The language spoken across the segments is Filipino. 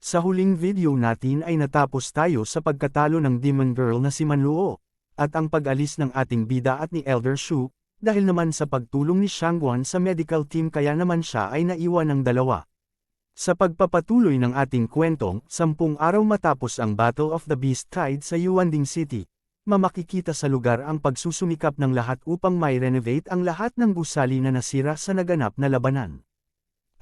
Sa huling video natin ay natapos tayo sa pagkatalo ng Demon Girl na si Manluo, at ang pag-alis ng ating bida at ni Elder Shu, dahil naman sa pagtulong ni Shangguan sa medical team kaya naman siya ay naiwan ng dalawa. Sa pagpapatuloy ng ating kwentong, sampung araw matapos ang Battle of the Beast Tide sa Yuanding City, mamakikita sa lugar ang pagsusumikap ng lahat upang may renovate ang lahat ng gusali na nasira sa naganap na labanan.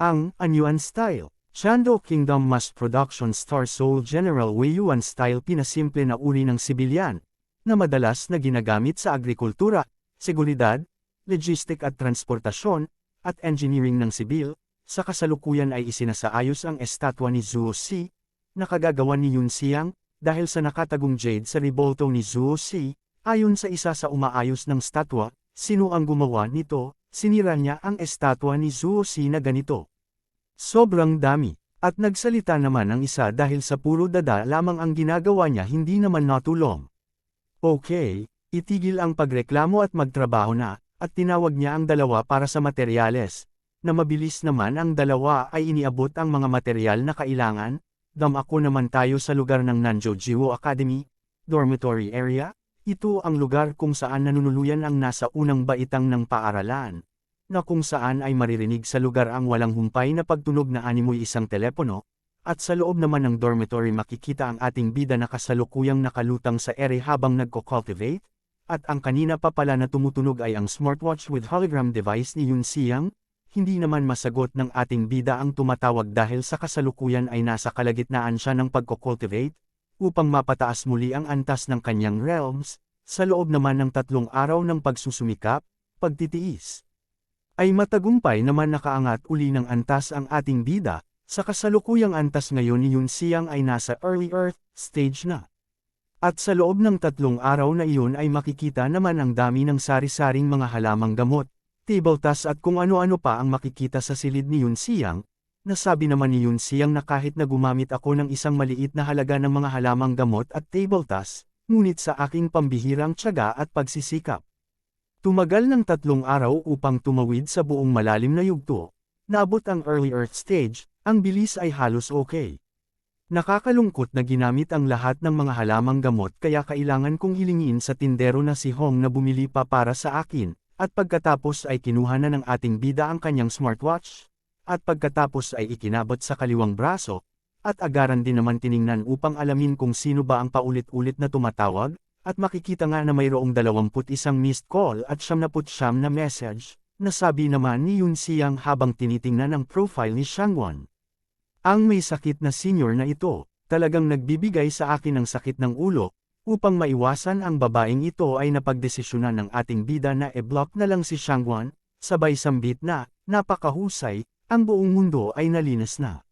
Ang Anyuan Style Shando Kingdom Mass Production Star Soul General Wei Yuan Style pinasimple na uri ng sibilyan, na madalas na ginagamit sa agrikultura, seguridad, logistic at transportasyon, at engineering ng sibil, sa kasalukuyan ay isinasaayos ang estatwa ni Zuo Si, na kagagawa ni Yun Xiang, dahil sa nakatagong jade sa ribolto ni Zuo Si, ayon sa isa sa umaayos ng statwa, sino ang gumawa nito, sinira niya ang estatwa ni Zuo Si na ganito. Sobrang dami. At nagsalita naman ang isa dahil sa puro dada lamang ang ginagawa niya hindi naman natulong. Okay, itigil ang pagreklamo at magtrabaho na, at tinawag niya ang dalawa para sa materyales. Na mabilis naman ang dalawa ay iniabot ang mga materyal na kailangan, damako naman tayo sa lugar ng Nanjo Jiwo Academy, dormitory area, ito ang lugar kung saan nanunuluyan ang nasa unang baitang ng paaralan na kung saan ay maririnig sa lugar ang walang humpay na pagtunog na animoy isang telepono, at sa loob naman ng dormitory makikita ang ating bida na kasalukuyang nakalutang sa ere habang nagko-cultivate, at ang kanina pa pala na tumutunog ay ang smartwatch with hologram device ni Yun Siyang, hindi naman masagot ng ating bida ang tumatawag dahil sa kasalukuyan ay nasa kalagitnaan siya ng pagko-cultivate, upang mapataas muli ang antas ng kanyang realms, sa loob naman ng tatlong araw ng pagsusumikap, pagtitiis ay matagumpay naman nakaangat uli ng antas ang ating bida, sa kasalukuyang antas ngayon ni Yun Siyang ay nasa early earth stage na. At sa loob ng tatlong araw na iyon ay makikita naman ang dami ng sari-saring mga halamang gamot, tabletas at kung ano-ano pa ang makikita sa silid ni Yun Siyang, nasabi naman ni Yun Siyang na kahit na gumamit ako ng isang maliit na halaga ng mga halamang gamot at tabletas, ngunit sa aking pambihirang tiyaga at pagsisikap, Tumagal ng tatlong araw upang tumawid sa buong malalim na yugto. Naabot ang early earth stage, ang bilis ay halos okay. Nakakalungkot na ginamit ang lahat ng mga halamang gamot kaya kailangan kong hilingin sa tindero na si Hong na bumili pa para sa akin, at pagkatapos ay kinuha na ng ating bida ang kanyang smartwatch, at pagkatapos ay ikinabot sa kaliwang braso, at agaran din naman tiningnan upang alamin kung sino ba ang paulit-ulit na tumatawag, at makikita nga na mayroong 21 missed call at 79 na message, na sabi naman ni Yun Siyang habang tinitingnan ang profile ni Shangwan. Ang may sakit na senior na ito, talagang nagbibigay sa akin ng sakit ng ulo, upang maiwasan ang babaeng ito ay napagdesisyonan ng ating bida na e-block na lang si Shangwan, sabay sambit na, napakahusay, ang buong mundo ay nalinas na.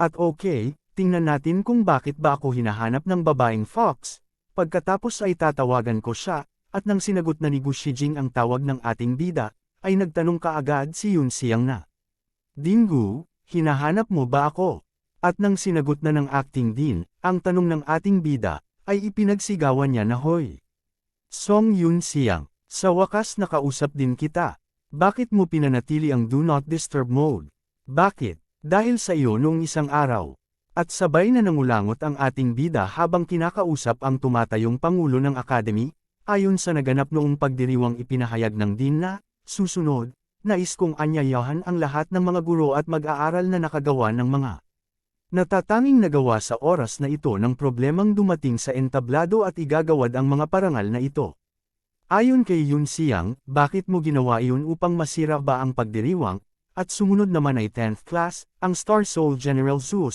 At okay, tingnan natin kung bakit ba ako hinahanap ng babaeng fox, Pagkatapos ay tatawagan ko siya, at nang sinagot na ni Gu Shijing ang tawag ng ating bida, ay nagtanong kaagad si Yun Siang na. Dinggu, hinahanap mo ba ako? At nang sinagot na ng acting din, ang tanong ng ating bida, ay ipinagsigawan niya na hoy. Song Yun Siang, sa wakas nakausap din kita. Bakit mo pinanatili ang Do Not Disturb mode? Bakit? Dahil sa iyo noong isang araw, at sabay na nangulangot ang ating bida habang kinakausap ang tumatayong Pangulo ng Academy, ayon sa naganap noong pagdiriwang ipinahayag ng din na, susunod, nais kong anyayahan ang lahat ng mga guro at mag-aaral na nakagawa ng mga natatanging nagawa sa oras na ito ng problemang dumating sa entablado at igagawad ang mga parangal na ito. Ayon kay Yun Siang, bakit mo ginawa iyon upang masira ba ang pagdiriwang, at sumunod naman ay 10th class, ang Star Soul General Zuo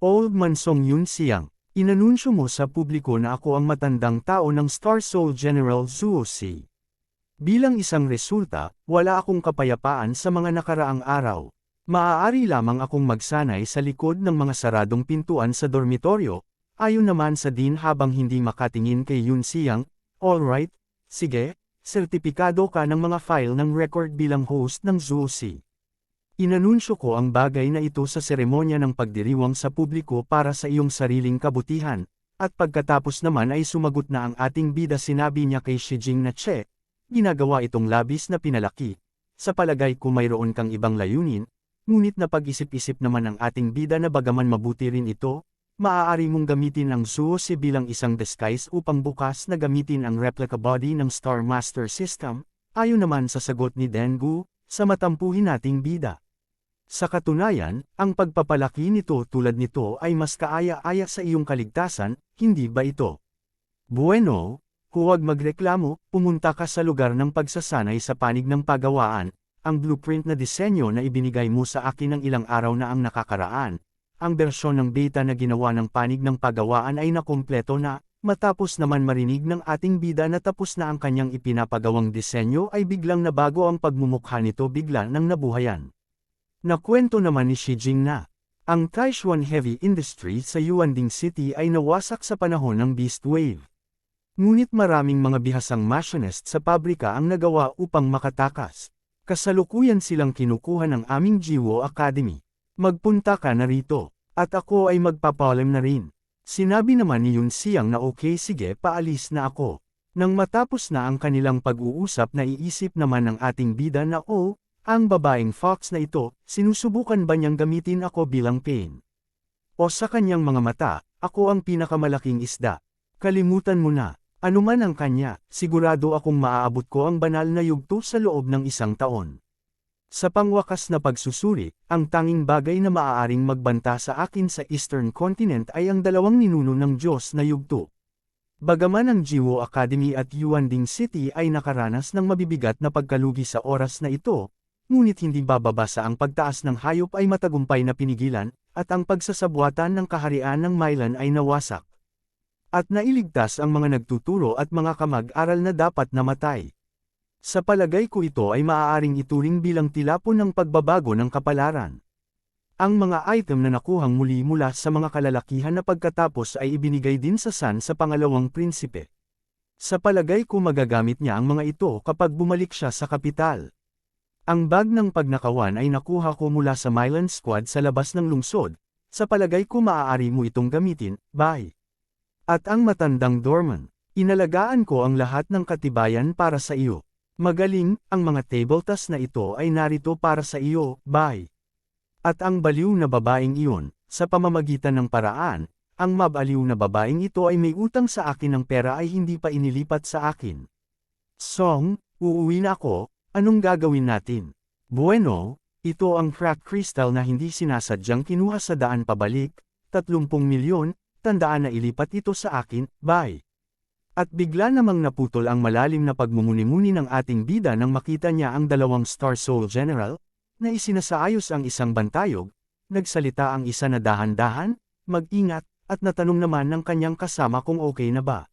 Si. Old Man Song Yun Siang, inanunsyo mo sa publiko na ako ang matandang tao ng Star Soul General Zuo Si. Bilang isang resulta, wala akong kapayapaan sa mga nakaraang araw. Maaari lamang akong magsanay sa likod ng mga saradong pintuan sa dormitoryo, ayon naman sa din habang hindi makatingin kay Yun Siang, alright, sige, sertipikado ka ng mga file ng record bilang host ng Zuo Si. Inanunsyo ko ang bagay na ito sa seremonya ng pagdiriwang sa publiko para sa iyong sariling kabutihan, at pagkatapos naman ay sumagot na ang ating bida sinabi niya kay Xi Jing na Che, ginagawa itong labis na pinalaki. Sa palagay ko mayroon kang ibang layunin, ngunit napag-isip-isip naman ang ating bida na bagaman mabuti rin ito, maaari mong gamitin ang Suosi bilang isang disguise upang bukas na gamitin ang replica body ng Star Master System, ayon naman sa sagot ni Dengu, sa matampuhin nating bida. Sa katunayan, ang pagpapalaki nito tulad nito ay mas kaaya-aya sa iyong kaligtasan, hindi ba ito? Bueno, huwag magreklamo, pumunta ka sa lugar ng pagsasanay sa panig ng pagawaan, ang blueprint na disenyo na ibinigay mo sa akin ng ilang araw na ang nakakaraan. Ang bersyon ng beta na ginawa ng panig ng pagawaan ay nakumpleto na, matapos naman marinig ng ating bida na tapos na ang kanyang ipinapagawang disenyo ay biglang nabago ang pagmumukha nito bigla ng nabuhayan. Nakwento naman ni Xi Jing na, ang Taishuan Heavy Industry sa Yuanding City ay nawasak sa panahon ng Beast Wave. Ngunit maraming mga bihasang machinist sa pabrika ang nagawa upang makatakas. Kasalukuyan silang kinukuha ng aming Jiwo Academy. Magpunta ka na rito, at ako ay magpapalim na rin. Sinabi naman ni Yun Siyang na okay sige paalis na ako. Nang matapos na ang kanilang pag-uusap na iisip naman ng ating bida na oh, ang babaeng fox na ito, sinusubukan ba niyang gamitin ako bilang pain? O sa kanyang mga mata, ako ang pinakamalaking isda. Kalimutan mo na. Anuman ang kanya, sigurado akong maaabot ko ang banal na yugto sa loob ng isang taon. Sa pangwakas na pagsusuri, ang tanging bagay na maaaring magbanta sa akin sa Eastern Continent ay ang dalawang ninuno ng Diyos na yugto. Bagaman ang Jiwo Academy at Yuanding City ay nakaranas ng mabibigat na pagkalugi sa oras na ito, ngunit hindi bababa ang pagtaas ng hayop ay matagumpay na pinigilan, at ang pagsasabwatan ng kaharian ng Mylan ay nawasak at nailigtas ang mga nagtuturo at mga kamag-aral na dapat namatay. Sa palagay ko ito ay maaaring ituring bilang tilapon ng pagbabago ng kapalaran. Ang mga item na nakuhang muli mula sa mga kalalakihan na pagkatapos ay ibinigay din sa San sa pangalawang prinsipe. Sa palagay ko magagamit niya ang mga ito kapag bumalik siya sa kapital. Ang bag ng pagnakawan ay nakuha ko mula sa Mylan Squad sa labas ng lungsod, sa palagay ko maaari mo itong gamitin, bye. At ang matandang Dorman, inalagaan ko ang lahat ng katibayan para sa iyo. Magaling, ang mga table tas na ito ay narito para sa iyo, bye. At ang baliw na babaeng iyon, sa pamamagitan ng paraan, ang mabaliw na babaeng ito ay may utang sa akin ng pera ay hindi pa inilipat sa akin. Song, uuwi na ako, anong gagawin natin? Bueno, ito ang crack crystal na hindi sinasadyang kinuha sa daan pabalik, 30 milyon, tandaan na ilipat ito sa akin, bye. At bigla namang naputol ang malalim na pagmumuni-muni ng ating bida nang makita niya ang dalawang Star Soul General, na isinasaayos ang isang bantayog, nagsalita ang isa na dahan-dahan, mag-ingat, at natanong naman ng kanyang kasama kung okay na ba.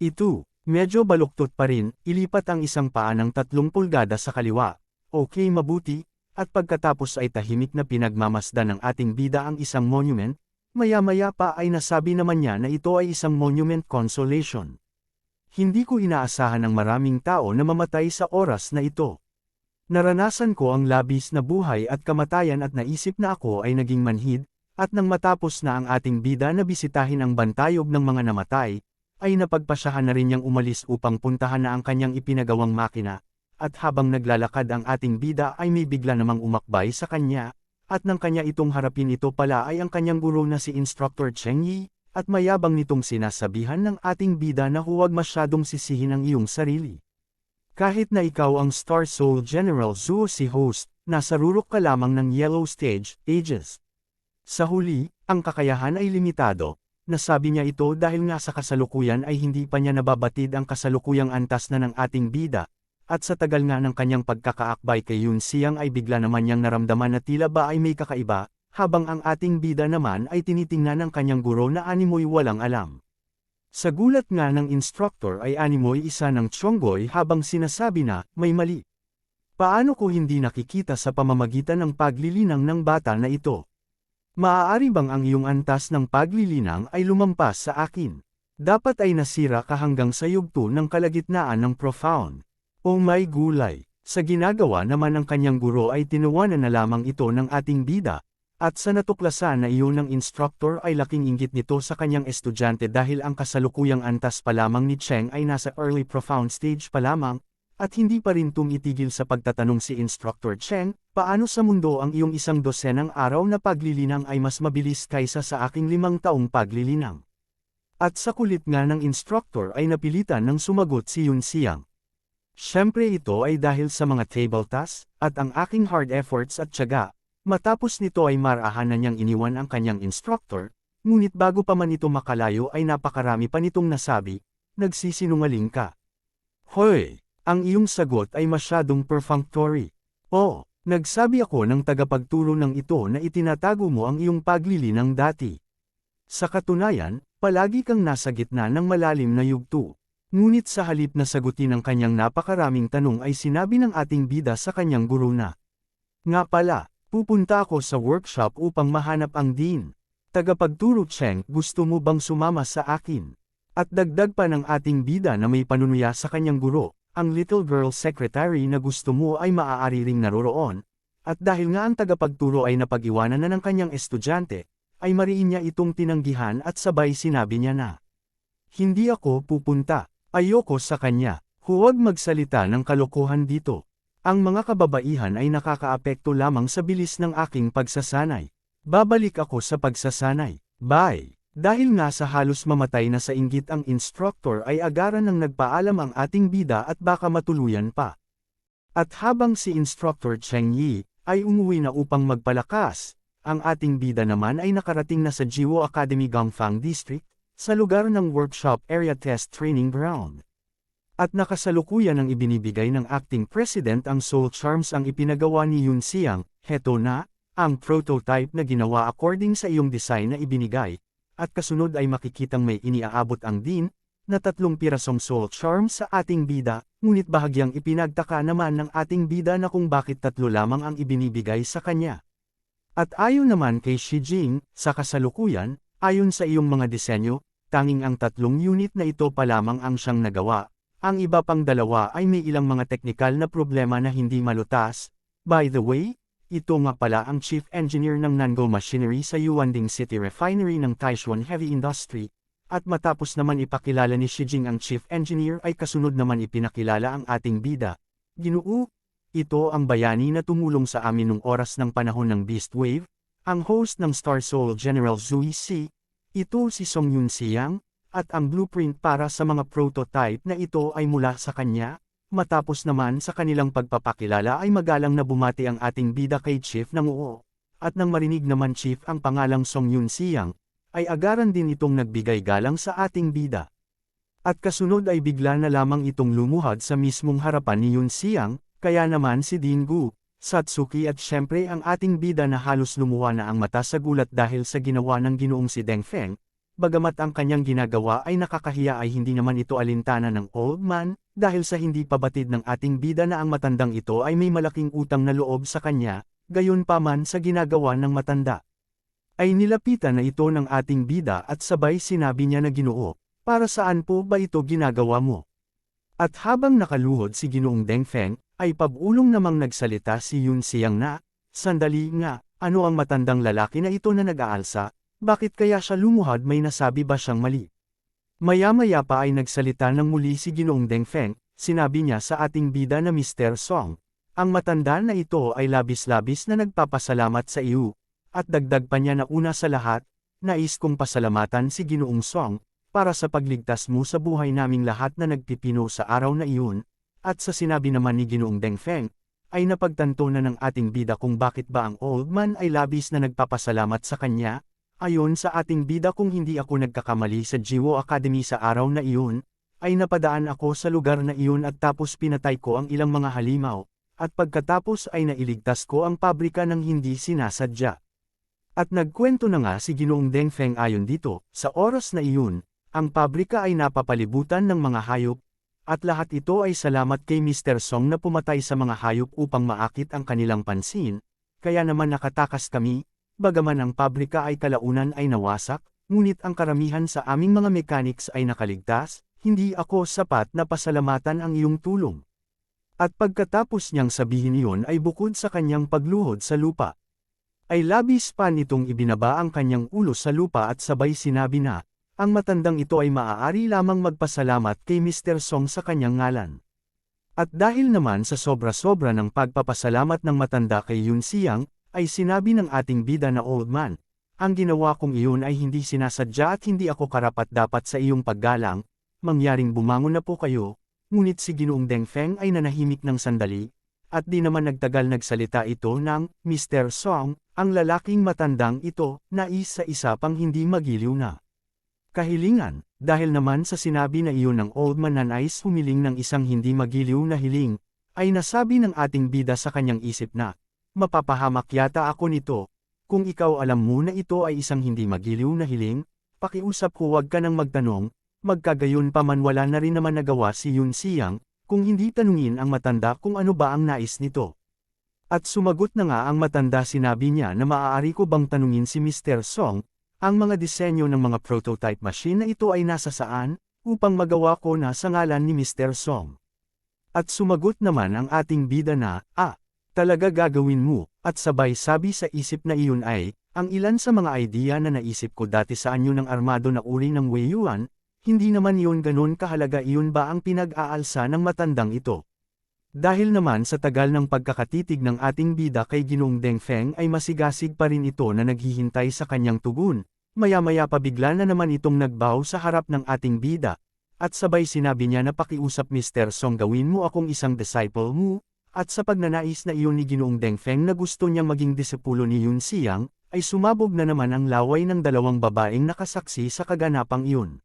Ito, medyo baluktot pa rin, ilipat ang isang paa ng tatlong pulgada sa kaliwa, okay mabuti, at pagkatapos ay tahimik na pinagmamasdan ng ating bida ang isang monument, Maya-maya pa ay nasabi naman niya na ito ay isang monument consolation. Hindi ko inaasahan ang maraming tao na mamatay sa oras na ito. Naranasan ko ang labis na buhay at kamatayan at naisip na ako ay naging manhid, at nang matapos na ang ating bida na bisitahin ang bantayog ng mga namatay, ay napagpasyahan na rin niyang umalis upang puntahan na ang kanyang ipinagawang makina, at habang naglalakad ang ating bida ay may bigla namang umakbay sa kanya, at nang kanya itong harapin ito pala ay ang kanyang guro na si Instructor Cheng Yi, at mayabang nitong sinasabihan ng ating bida na huwag masyadong sisihin ang iyong sarili. Kahit na ikaw ang Star Soul General Zuo si host, nasa rurok ka lamang ng Yellow Stage, Ages. Sa huli, ang kakayahan ay limitado, nasabi niya ito dahil nga sa kasalukuyan ay hindi pa niya nababatid ang kasalukuyang antas na ng ating bida, at sa tagal nga ng kanyang pagkakaakbay kay Yun Siyang ay bigla naman niyang naramdaman na tila ba ay may kakaiba, habang ang ating bida naman ay tinitingnan ng kanyang guro na animoy walang alam. Sa gulat nga ng instructor ay animoy isa ng Chonggoy habang sinasabi na, may mali. Paano ko hindi nakikita sa pamamagitan ng paglilinang ng bata na ito? Maaari bang ang iyong antas ng paglilinang ay lumampas sa akin? Dapat ay nasira ka hanggang sa yugto ng kalagitnaan ng profound. O may gulay, sa ginagawa naman ng kanyang guro ay tinuwanan na lamang ito ng ating bida, at sa natuklasan na iyon ng instructor ay laking inggit nito sa kanyang estudyante dahil ang kasalukuyang antas pa lamang ni Cheng ay nasa early profound stage pa lamang, At hindi pa rin tumitigil sa pagtatanong si Instructor Cheng, paano sa mundo ang iyong isang dosenang araw na paglilinang ay mas mabilis kaysa sa aking limang taong paglilinang. At sa kulit nga ng instructor ay napilitan ng sumagot si Yun Siang. Siyempre ito ay dahil sa mga table tasks, at ang aking hard efforts at tiyaga, matapos nito ay marahan na niyang iniwan ang kanyang instructor, ngunit bago pa man ito makalayo ay napakarami pa nitong nasabi, nagsisinungaling ka. Hoy! Ang iyong sagot ay masyadong perfunctory. Oh, nagsabi ako ng tagapagturo ng ito na itinatago mo ang iyong paglilinang dati. Sa katunayan, palagi kang nasa gitna ng malalim na yugto. Ngunit sa halip na sagutin ang kanyang napakaraming tanong ay sinabi ng ating bida sa kanyang guro na. Nga pala, pupunta ako sa workshop upang mahanap ang dean. Tagapagturo Cheng, gusto mo bang sumama sa akin? At dagdag pa ng ating bida na may panunuya sa kanyang guro, ang little girl secretary na gusto mo ay maaari ring naroroon, at dahil nga ang tagapagturo ay napag-iwanan na ng kanyang estudyante, ay mariin niya itong tinanggihan at sabay sinabi niya na. Hindi ako pupunta, ayoko sa kanya, huwag magsalita ng kalokohan dito. Ang mga kababaihan ay nakakaapekto lamang sa bilis ng aking pagsasanay. Babalik ako sa pagsasanay. Bye! Dahil nga sa halos mamatay na sa inggit ang instructor ay agaran ng nagpaalam ang ating bida at baka matuluyan pa. At habang si Instructor Cheng Yi ay umuwi na upang magpalakas, ang ating bida naman ay nakarating na sa Jiwo Academy Gangfang District, sa lugar ng Workshop Area Test Training Ground. At nakasalukuyan ng ibinibigay ng acting president ang Soul Charms ang ipinagawa ni Yun Siang, heto na, ang prototype na ginawa according sa iyong design na ibinigay, at kasunod ay makikitang may iniaabot ang din, na tatlong pirasong soul charm sa ating bida, ngunit bahagyang ipinagtaka naman ng ating bida na kung bakit tatlo lamang ang ibinibigay sa kanya. At ayon naman kay Xi Jing, sa kasalukuyan, ayon sa iyong mga disenyo, tanging ang tatlong unit na ito pa lamang ang siyang nagawa, ang iba pang dalawa ay may ilang mga teknikal na problema na hindi malutas. By the way, ito nga pala ang Chief Engineer ng Nango Machinery sa Yuanding City Refinery ng Taishuan Heavy Industry, at matapos naman ipakilala ni Shijing ang Chief Engineer ay kasunod naman ipinakilala ang ating bida. Ginoo, ito ang bayani na tumulong sa amin nung oras ng panahon ng Beast Wave, ang host ng Star Soul General Zui Si, ito si Song Yun Siang, at ang blueprint para sa mga prototype na ito ay mula sa kanya, Matapos naman sa kanilang pagpapakilala ay magalang na bumati ang ating bida kay Chief ng Oo. At nang marinig naman Chief ang pangalang Song Yun Siyang, ay agaran din itong nagbigay galang sa ating bida. At kasunod ay bigla na lamang itong lumuhad sa mismong harapan ni Yun Siyang, kaya naman si Din Gu, Satsuki at syempre ang ating bida na halos lumuha na ang mata sa gulat dahil sa ginawa ng ginoong si Deng Feng, Bagamat ang kanyang ginagawa ay nakakahiya ay hindi naman ito alintana ng old man, dahil sa hindi pabatid ng ating bida na ang matandang ito ay may malaking utang na loob sa kanya, gayon pa man sa ginagawa ng matanda. Ay nilapitan na ito ng ating bida at sabay sinabi niya na ginoo, para saan po ba ito ginagawa mo? At habang nakaluhod si ginoong Deng Feng, ay pabulong namang nagsalita si Yun Siang na, sandali nga, ano ang matandang lalaki na ito na nag-aalsa, bakit kaya siya lumuhad may nasabi ba siyang mali? Maya-maya pa ay nagsalita ng muli si Ginoong Deng Feng, sinabi niya sa ating bida na Mr. Song. Ang matanda na ito ay labis-labis na nagpapasalamat sa iyo, at dagdag pa niya na una sa lahat, nais kong pasalamatan si Ginoong Song, para sa pagligtas mo sa buhay naming lahat na nagpipino sa araw na iyon, at sa sinabi naman ni Ginoong Deng Feng, ay napagtanto na ng ating bida kung bakit ba ang old man ay labis na nagpapasalamat sa kanya, Ayon sa ating bida kung hindi ako nagkakamali sa Jiwo Academy sa araw na iyon, ay napadaan ako sa lugar na iyon at tapos pinatay ko ang ilang mga halimaw, at pagkatapos ay nailigtas ko ang pabrika ng hindi sinasadya. At nagkwento na nga si Ginoong Deng Feng ayon dito, sa oras na iyon, ang pabrika ay napapalibutan ng mga hayop, at lahat ito ay salamat kay Mr. Song na pumatay sa mga hayop upang maakit ang kanilang pansin, kaya naman nakatakas kami, Bagaman ang pabrika ay kalaunan ay nawasak, ngunit ang karamihan sa aming mga mechanics ay nakaligtas, hindi ako sapat na pasalamatan ang iyong tulong. At pagkatapos niyang sabihin iyon ay bukod sa kanyang pagluhod sa lupa. Ay labis pa nitong ibinaba ang kanyang ulo sa lupa at sabay sinabi na, ang matandang ito ay maaari lamang magpasalamat kay Mr. Song sa kanyang ngalan. At dahil naman sa sobra-sobra ng pagpapasalamat ng matanda kay Yun Siyang, ay sinabi ng ating bida na old man, ang ginawa kong iyon ay hindi sinasadya at hindi ako karapat-dapat sa iyong paggalang, mangyaring bumangon na po kayo, ngunit si Ginoong Deng Feng ay nanahimik ng sandali, at di naman nagtagal nagsalita ito ng, Mr. Song, ang lalaking matandang ito, na isa-isa pang hindi magiliw na. Kahilingan, dahil naman sa sinabi na iyon ng old man na nais humiling ng isang hindi magiliw na hiling, ay nasabi ng ating bida sa kanyang isip na, mapapahamak yata ako nito, kung ikaw alam mo na ito ay isang hindi magiliw na hiling, pakiusap ko huwag ka nang magtanong, magkagayon pa man wala na rin naman nagawa si Yun Siyang, kung hindi tanungin ang matanda kung ano ba ang nais nito. At sumagot na nga ang matanda sinabi niya na maaari ko bang tanungin si Mr. Song, ang mga disenyo ng mga prototype machine na ito ay nasa saan, upang magawa ko na sa ngalan ni Mr. Song. At sumagot naman ang ating bida na, ah, talaga gagawin mo, at sabay sabi sa isip na iyon ay, ang ilan sa mga idea na naisip ko dati sa anyo ng armado na uri ng Wei Yuan, hindi naman iyon ganon kahalaga iyon ba ang pinag-aalsa ng matandang ito. Dahil naman sa tagal ng pagkakatitig ng ating bida kay Ginong Deng Feng ay masigasig pa rin ito na naghihintay sa kanyang tugon, maya-maya pa bigla na naman itong nagbaw sa harap ng ating bida, at sabay sinabi niya na pakiusap Mr. Song gawin mo akong isang disciple mo, at sa pagnanais na iyon ni Ginoong Deng Feng na gusto niyang maging disipulo ni Yun Siyang, ay sumabog na naman ang laway ng dalawang babaeng nakasaksi sa kaganapang iyon.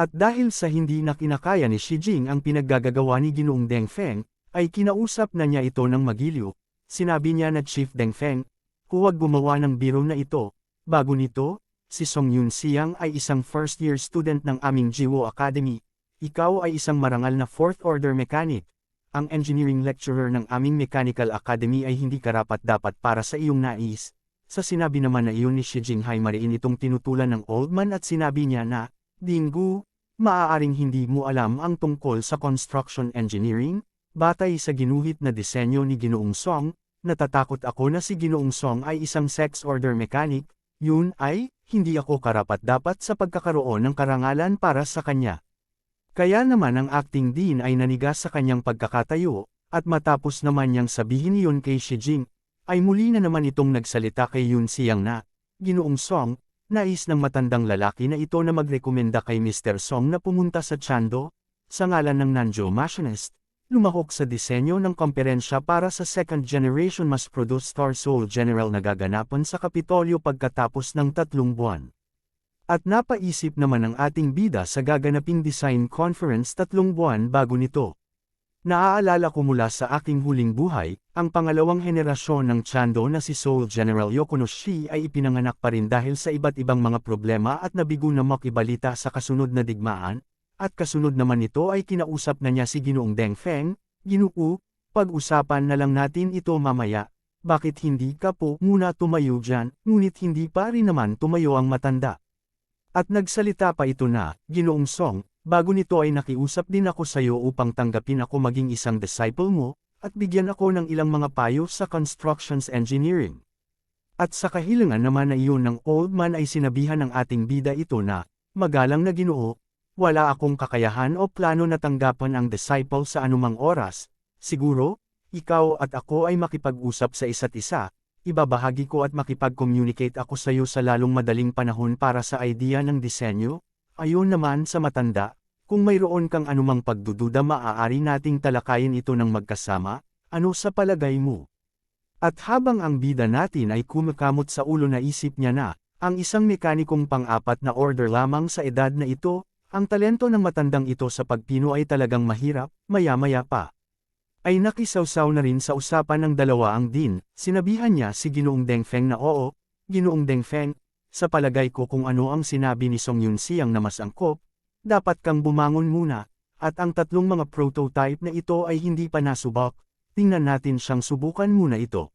At dahil sa hindi na kinakaya ni Xi Jing ang pinaggagawa ni Ginoong Deng Feng, ay kinausap na niya ito ng magiliw, sinabi niya na Chief Deng Feng, huwag gumawa ng biro na ito, bago nito, si Song Yun Siang ay isang first-year student ng aming Jiwo Academy, ikaw ay isang marangal na fourth-order mechanic, ang engineering lecturer ng aming Mechanical Academy ay hindi karapat-dapat para sa iyong nais. Sa sinabi naman na iyon ni Xi Jinghai mariin itong tinutulan ng old man at sinabi niya na, Dinggu, maaaring hindi mo alam ang tungkol sa construction engineering, Batay sa ginuhit na disenyo ni Ginoong Song, natatakot ako na si Ginoong Song ay isang sex order mechanic, yun ay, hindi ako karapat-dapat sa pagkakaroon ng karangalan para sa kanya. Kaya naman ang acting dean ay nanigas sa kanyang pagkakatayo, at matapos naman niyang sabihin iyon kay Shi Jing, ay muli na naman itong nagsalita kay Yun Siyang na, Ginoong Song, nais ng matandang lalaki na ito na magrekomenda kay Mr. Song na pumunta sa Chando, sa ngalan ng Nanjo Machinist, lumahok sa disenyo ng komperensya para sa second generation mass-produced Star Soul General na gaganapan sa Kapitolyo pagkatapos ng tatlong buwan. At napaisip naman ang ating bida sa gaganaping design conference tatlong buwan bago nito. Naaalala ko mula sa aking huling buhay, ang pangalawang henerasyon ng Chando na si Soul General Yokonoshi ay ipinanganak pa rin dahil sa iba't ibang mga problema at nabigo na makibalita sa kasunod na digmaan, at kasunod naman nito ay kinausap na niya si Ginoong Deng Feng, Ginoo, pag-usapan na lang natin ito mamaya, bakit hindi ka po muna tumayo dyan, ngunit hindi pa rin naman tumayo ang matanda. At nagsalita pa ito na, Ginoong Song, bago nito ay nakiusap din ako sa iyo upang tanggapin ako maging isang disciple mo, at bigyan ako ng ilang mga payo sa constructions engineering. At sa kahilingan naman na iyon ng old man ay sinabihan ng ating bida ito na, magalang na ginoo, wala akong kakayahan o plano na tanggapan ang disciple sa anumang oras, siguro, ikaw at ako ay makipag-usap sa isa't isa, ibabahagi ko at makipag-communicate ako sa iyo sa lalong madaling panahon para sa idea ng disenyo, ayon naman sa matanda, kung mayroon kang anumang pagdududa maaari nating talakayin ito ng magkasama, ano sa palagay mo? At habang ang bida natin ay kumakamot sa ulo na isip niya na, ang isang mekanikong pang-apat na order lamang sa edad na ito, ang talento ng matandang ito sa pagpino ay talagang mahirap, maya-maya pa. Ay nakisawsaw na rin sa usapan ng dalawa ang din, sinabihan niya si Ginoong Deng Feng na oo, Ginoong Deng Feng, sa palagay ko kung ano ang sinabi ni Song Yun Siyang na mas angkop, dapat kang bumangon muna, at ang tatlong mga prototype na ito ay hindi pa nasubok, tingnan natin siyang subukan muna ito.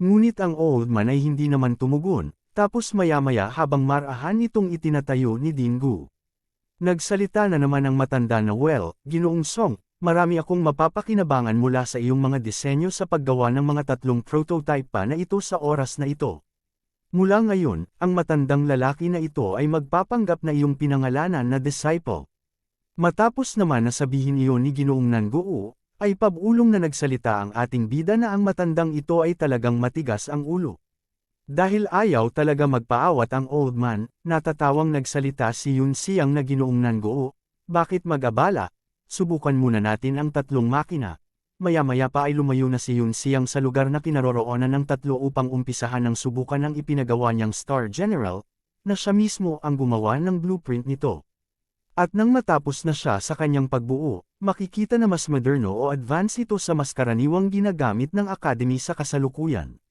Ngunit ang old man ay hindi naman tumugon, tapos maya-maya habang marahan itong itinatayo ni Dingu. Nagsalita na naman ang matanda na well, ginoong song, marami akong mapapakinabangan mula sa iyong mga disenyo sa paggawa ng mga tatlong prototype pa na ito sa oras na ito. Mula ngayon, ang matandang lalaki na ito ay magpapanggap na iyong pinangalanan na disciple. Matapos naman na sabihin iyon ni Ginoong Nanguo, ay pabulong na nagsalita ang ating bida na ang matandang ito ay talagang matigas ang ulo. Dahil ayaw talaga magpaawat ang old man, natatawang nagsalita si Yun Siyang na ginoong Nangoo, bakit mag-abala? Subukan muna natin ang tatlong makina. Maya-maya pa ay lumayo na si Yun Siyang sa lugar na kinaroroonan ng tatlo upang umpisahan ang subukan ng ipinagawa niyang Star General, na siya mismo ang gumawa ng blueprint nito. At nang matapos na siya sa kanyang pagbuo, makikita na mas moderno o advanced ito sa mas karaniwang ginagamit ng Academy sa kasalukuyan.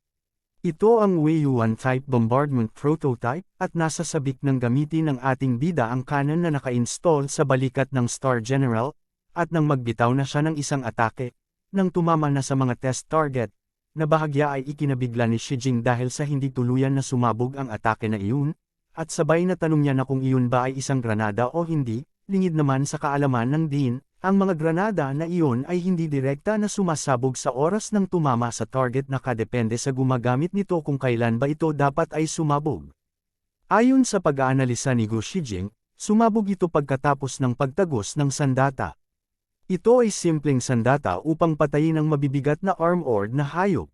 Ito ang Weiyuan type bombardment prototype at nasa sabik ng gamitin ng ating bida ang cannon na naka-install sa balikat ng Star General, at nang magbitaw na siya ng isang atake, nang tumama na sa mga test target, na bahagya ay ikinabigla ni Shi Jing dahil sa hindi tuluyan na sumabog ang atake na iyon, at sabay na tanong niya na kung iyon ba ay isang granada o hindi, lingid naman sa kaalaman ng Dean, ang mga granada na iyon ay hindi direkta na sumasabog sa oras ng tumama sa target na kadepende sa gumagamit nito kung kailan ba ito dapat ay sumabog. Ayon sa pag-aanalisa ni Gu Shijing, sumabog ito pagkatapos ng pagtagos ng sandata. Ito ay simpleng sandata upang patayin ang mabibigat na armored na hayop.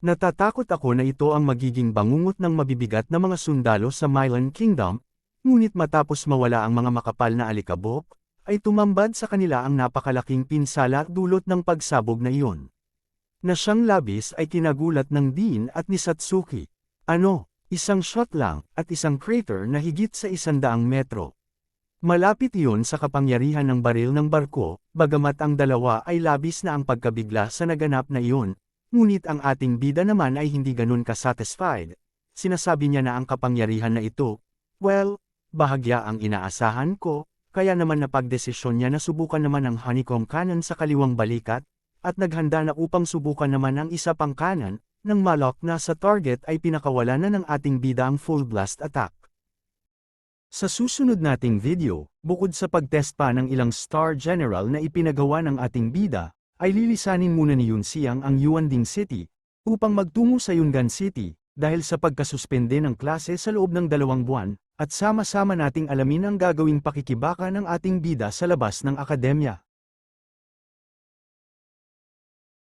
Natatakot ako na ito ang magiging bangungot ng mabibigat na mga sundalo sa Mylan Kingdom, ngunit matapos mawala ang mga makapal na alikabok, ay tumambad sa kanila ang napakalaking pinsala dulot ng pagsabog na iyon. Na siyang labis ay kinagulat ng Dean at ni Satsuki. Ano, isang shot lang, at isang crater na higit sa isandaang metro. Malapit iyon sa kapangyarihan ng baril ng barko, bagamat ang dalawa ay labis na ang pagkabigla sa naganap na iyon, ngunit ang ating bida naman ay hindi ganun ka-satisfied. Sinasabi niya na ang kapangyarihan na ito, well, bahagya ang inaasahan ko, kaya naman napagdesisyon niya na subukan naman ang honeycomb cannon sa kaliwang balikat, at naghanda na upang subukan naman ang isa pang cannon, nang malok na sa target ay pinakawala na ng ating bida ang full blast attack. Sa susunod nating video, bukod sa pagtest pa ng ilang Star General na ipinagawa ng ating bida, ay lilisanin muna ni Yun Siang ang Yuanding City, upang magtungo sa Yungan City, dahil sa pagkasuspende ng klase sa loob ng dalawang buwan, at sama-sama nating alamin ang gagawing pakikibaka ng ating bida sa labas ng akademya.